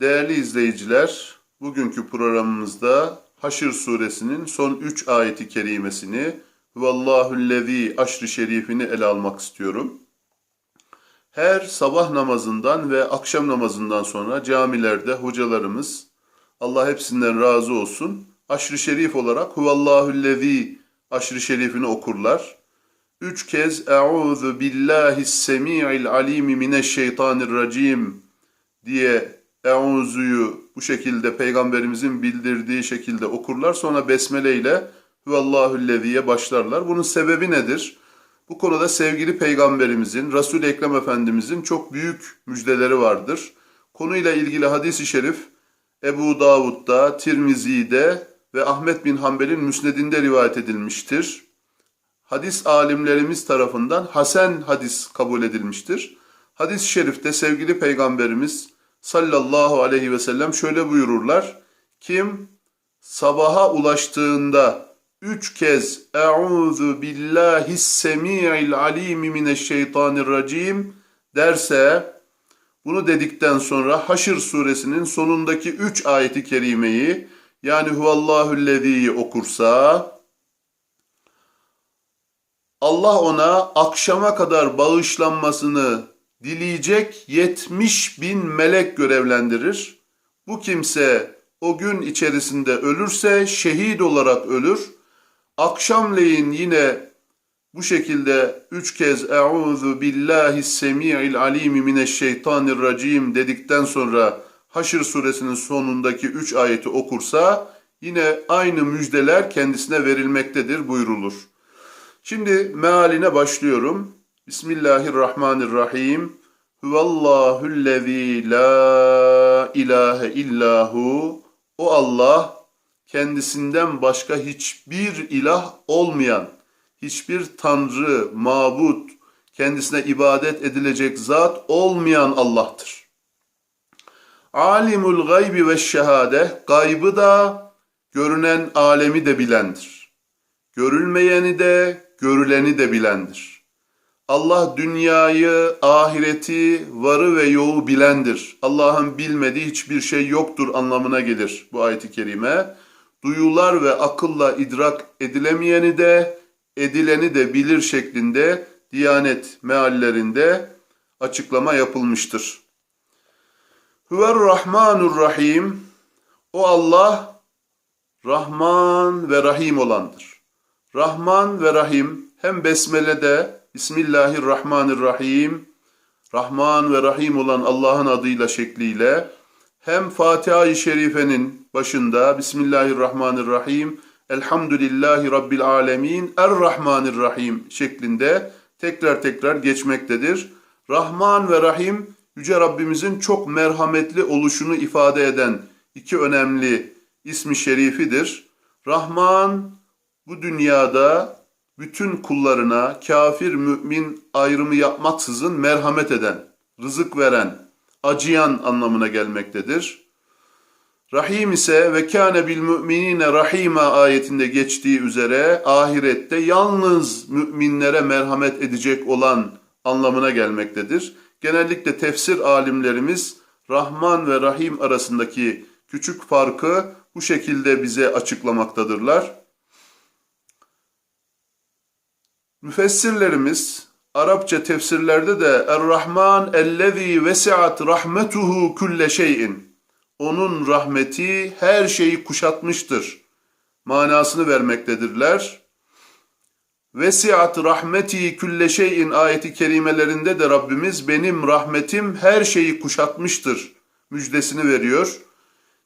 Değerli izleyiciler, bugünkü programımızda Haşr suresinin son 3 ayeti kerimesini Vallahu'llezî aşr-ı şerifini ele almak istiyorum. Her sabah namazından ve akşam namazından sonra camilerde hocalarımız Allah hepsinden razı olsun aşr-ı şerif olarak Huvallahu'llezî aşr-ı şerifini okurlar. Üç kez Euzu billahi semi'il alimi mineşşeytanirracim diye Euzu'yu bu şekilde peygamberimizin bildirdiği şekilde okurlar. Sonra besmele ile Huvallahu'llezi'ye başlarlar. Bunun sebebi nedir? Bu konuda sevgili peygamberimizin, Resul-i Ekrem Efendimizin çok büyük müjdeleri vardır. Konuyla ilgili hadis-i şerif Ebu Davud'da, Tirmizi'de ve Ahmet bin Hanbel'in müsnedinde rivayet edilmiştir. Hadis alimlerimiz tarafından hasen hadis kabul edilmiştir. Hadis-i şerifte sevgili peygamberimiz sallallahu aleyhi ve sellem şöyle buyururlar. Kim sabaha ulaştığında üç kez Euzu billahi semi'il alimi mineşşeytanirracim derse bunu dedikten sonra Haşr suresinin sonundaki üç ayeti kerimeyi yani Huvallahu'llezi'yi okursa Allah ona akşama kadar bağışlanmasını dileyecek 70 bin melek görevlendirir. Bu kimse o gün içerisinde ölürse şehit olarak ölür. Akşamleyin yine bu şekilde üç kez Euzu billahi semi'il alimi mineşşeytanirracim dedikten sonra Haşr suresinin sonundaki üç ayeti okursa yine aynı müjdeler kendisine verilmektedir buyurulur. Şimdi mealine başlıyorum. Bismillahirrahmanirrahim. Huvallahullezî la ilahe illahu. O Allah kendisinden başka hiçbir ilah olmayan, hiçbir tanrı, mabut, kendisine ibadet edilecek zat olmayan Allah'tır. Alimul gaybi ve şehade, gaybı da, görünen alemi de bilendir. Görülmeyeni de, görüleni de bilendir. Allah dünyayı, ahireti, varı ve yoğu bilendir. Allah'ın bilmediği hiçbir şey yoktur anlamına gelir bu ayet-i kerime. Duyular ve akılla idrak edilemeyeni de, edileni de bilir şeklinde Diyanet meallerinde açıklama yapılmıştır. Huver Rahmanur Rahim. O Allah Rahman ve Rahim olandır. Rahman ve Rahim hem Besmele'de Bismillahirrahmanirrahim Rahman ve Rahim olan Allah'ın adıyla şekliyle hem Fatiha-i Şerife'nin başında Bismillahirrahmanirrahim Elhamdülillahi Rabbil Alemin Er-Rahmanirrahim şeklinde tekrar tekrar geçmektedir. Rahman ve Rahim Yüce Rabbimizin çok merhametli oluşunu ifade eden iki önemli ismi şerifidir. Rahman bu dünyada bütün kullarına kafir mümin ayrımı yapmaksızın merhamet eden, rızık veren, acıyan anlamına gelmektedir. Rahim ise ve kâne bil müminine rahima ayetinde geçtiği üzere ahirette yalnız müminlere merhamet edecek olan anlamına gelmektedir. Genellikle tefsir alimlerimiz Rahman ve Rahim arasındaki küçük farkı bu şekilde bize açıklamaktadırlar. Müfessirlerimiz Arapça tefsirlerde de Er-Rahman ellezî vesi'at rahmetuhu külle şeyin. Onun rahmeti her şeyi kuşatmıştır. Manasını vermektedirler. Vesi'at rahmeti külle şeyin ayeti kerimelerinde de Rabbimiz benim rahmetim her şeyi kuşatmıştır müjdesini veriyor.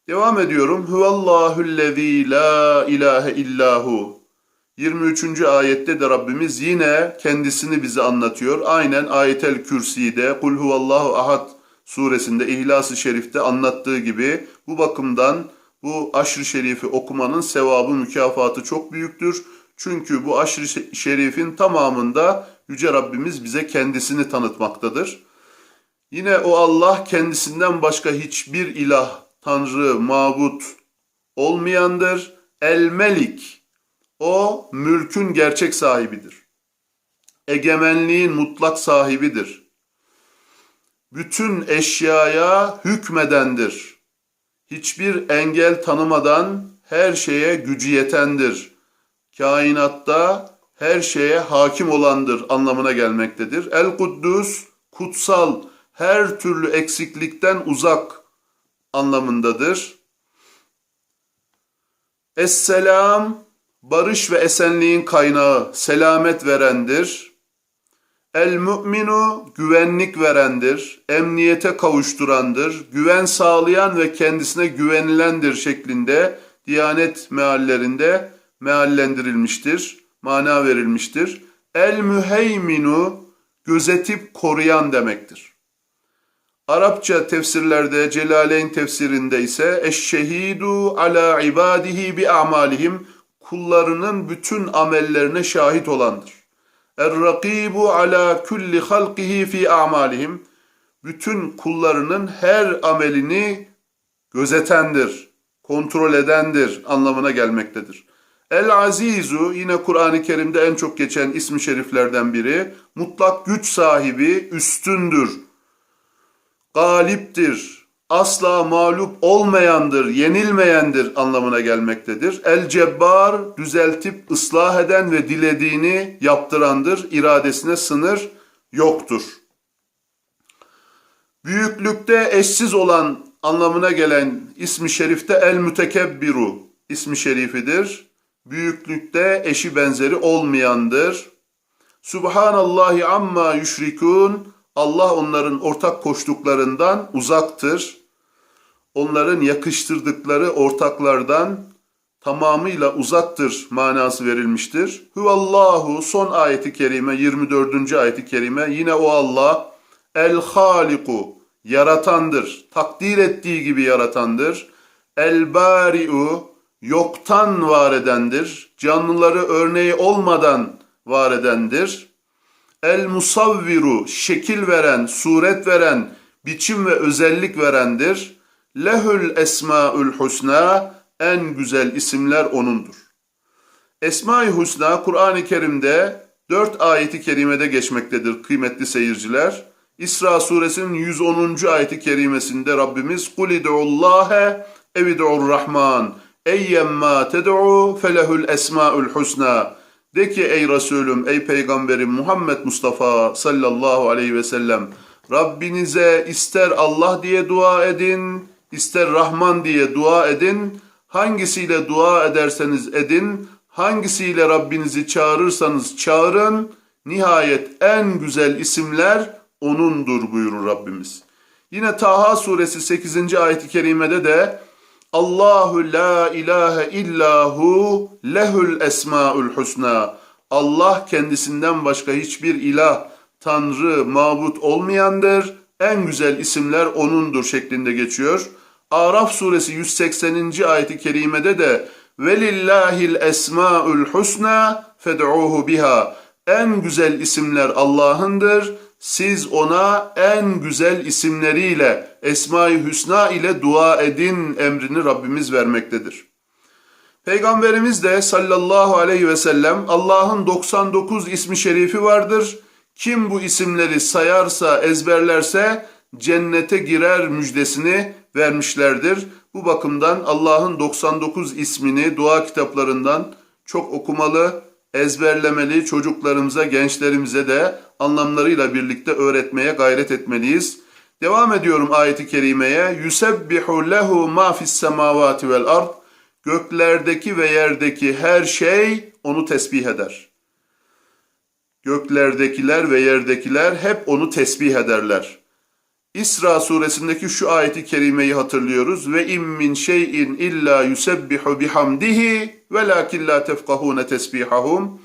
Devam ediyorum. Huvallahullezî la ilahe illahu. 23. ayette de Rabbimiz yine kendisini bize anlatıyor. Aynen ayetel kürside Kul huvallahu ahad suresinde İhlas-ı Şerif'te anlattığı gibi bu bakımdan bu aşr-ı şerifi okumanın sevabı mükafatı çok büyüktür. Çünkü bu aşr-ı şerifin tamamında Yüce Rabbimiz bize kendisini tanıtmaktadır. Yine o Allah kendisinden başka hiçbir ilah, tanrı, mabut olmayandır. El-Melik, o mülkün gerçek sahibidir. Egemenliğin mutlak sahibidir. Bütün eşyaya hükmedendir. hiçbir engel tanımadan her şeye gücü yetendir. Kainatta her şeye hakim olandır anlamına gelmektedir. El Kuddus kutsal, her türlü eksiklikten uzak anlamındadır. Esselam barış ve esenliğin kaynağı, selamet verendir. El müminu güvenlik verendir, emniyete kavuşturandır, güven sağlayan ve kendisine güvenilendir şeklinde Diyanet meallerinde meallendirilmiştir, mana verilmiştir. El müheyminu gözetip koruyan demektir. Arapça tefsirlerde Celaleyn tefsirinde ise eşşehidu ala ibadihi bi amalihim kullarının bütün amellerine şahit olandır. Er-rakibu ala kulli halqihi fi amalihim bütün kullarının her amelini gözetendir, kontrol edendir anlamına gelmektedir. El-Azizu yine Kur'an-ı Kerim'de en çok geçen ismi şeriflerden biri. Mutlak güç sahibi, üstündür, galiptir, asla mağlup olmayandır, yenilmeyendir anlamına gelmektedir. El-Cebbar düzeltip ıslah eden ve dilediğini yaptırandır. İradesine sınır yoktur. Büyüklükte eşsiz olan anlamına gelen ismi şerifte El-Mütekebbiru ismi şerifidir. Büyüklükte eşi benzeri olmayandır. Subhanallahi amma yüşrikun. Allah onların ortak koştuklarından uzaktır. Onların yakıştırdıkları ortaklardan tamamıyla uzaktır manası verilmiştir. Huvallahu son ayeti kerime 24. ayeti kerime yine o Allah el haliku yaratandır. Takdir ettiği gibi yaratandır. El bari'u yoktan var edendir. Canlıları örneği olmadan var edendir. El musavviru şekil veren, suret veren, biçim ve özellik verendir. Lehül esmaül husna en güzel isimler onundur. Esma-i Husna Kur'an-ı Kerim'de dört ayeti kerimede geçmektedir kıymetli seyirciler. İsra suresinin 110. ayeti kerimesinde Rabbimiz kul id'ullâhe evid'ur rahman eyyemma ted'u felehul esmaül husna de ki ey Resulüm, ey Peygamberim Muhammed Mustafa sallallahu aleyhi ve sellem Rabbinize ister Allah diye dua edin, ister Rahman diye dua edin. Hangisiyle dua ederseniz edin, hangisiyle Rabbinizi çağırırsanız çağırın. Nihayet en güzel isimler O'nundur buyurur Rabbimiz. Yine Taha suresi 8. ayet-i kerimede de Allahu la ilahe illahu lehul esmaül husna. Allah kendisinden başka hiçbir ilah, tanrı, mabut olmayandır. En güzel isimler O'nundur şeklinde geçiyor. Araf suresi 180. ayeti kerimede de velillahil esmaül husna fed'uhu biha. En güzel isimler Allah'ındır. Siz ona en güzel isimleriyle, Esma-i Hüsna ile dua edin emrini Rabbimiz vermektedir. Peygamberimiz de sallallahu aleyhi ve sellem Allah'ın 99 ismi şerifi vardır. Kim bu isimleri sayarsa, ezberlerse cennete girer müjdesini vermişlerdir. Bu bakımdan Allah'ın 99 ismini dua kitaplarından çok okumalı, ezberlemeli, çocuklarımıza, gençlerimize de anlamlarıyla birlikte öğretmeye gayret etmeliyiz. Devam ediyorum ayeti kerimeye. Yusebbihu lehu ma fis semavati vel ard. Göklerdeki ve yerdeki her şey onu tesbih eder. Göklerdekiler ve yerdekiler hep onu tesbih ederler. İsra suresindeki şu ayeti kerimeyi hatırlıyoruz. Ve im min şeyin illa yusebbihu bihamdihi velakin la tefkahune tesbihahum.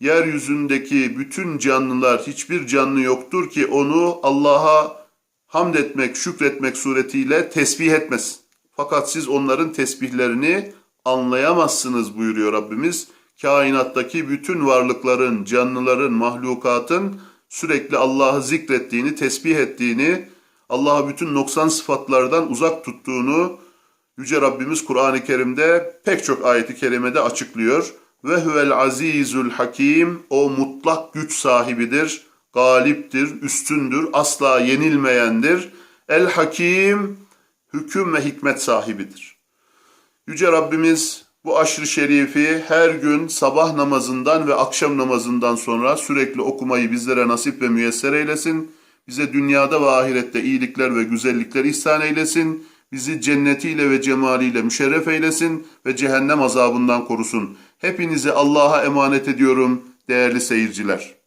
Yeryüzündeki bütün canlılar hiçbir canlı yoktur ki onu Allah'a hamd etmek, şükretmek suretiyle tesbih etmesin. Fakat siz onların tesbihlerini anlayamazsınız buyuruyor Rabbimiz. Kainattaki bütün varlıkların, canlıların, mahlukatın sürekli Allah'ı zikrettiğini, tesbih ettiğini, Allah'a bütün noksan sıfatlardan uzak tuttuğunu Yüce Rabbimiz Kur'an-ı Kerim'de pek çok ayeti kerimede açıklıyor. Ve huvel azizul hakim, o mutlak güç sahibidir, galiptir, üstündür, asla yenilmeyendir. El hakim, hüküm ve hikmet sahibidir. Yüce Rabbimiz bu aşrı şerifi her gün sabah namazından ve akşam namazından sonra sürekli okumayı bizlere nasip ve müyesser eylesin. Bize dünyada ve ahirette iyilikler ve güzellikler ihsan eylesin. Bizi cennetiyle ve cemaliyle müşerref eylesin ve cehennem azabından korusun. Hepinizi Allah'a emanet ediyorum değerli seyirciler.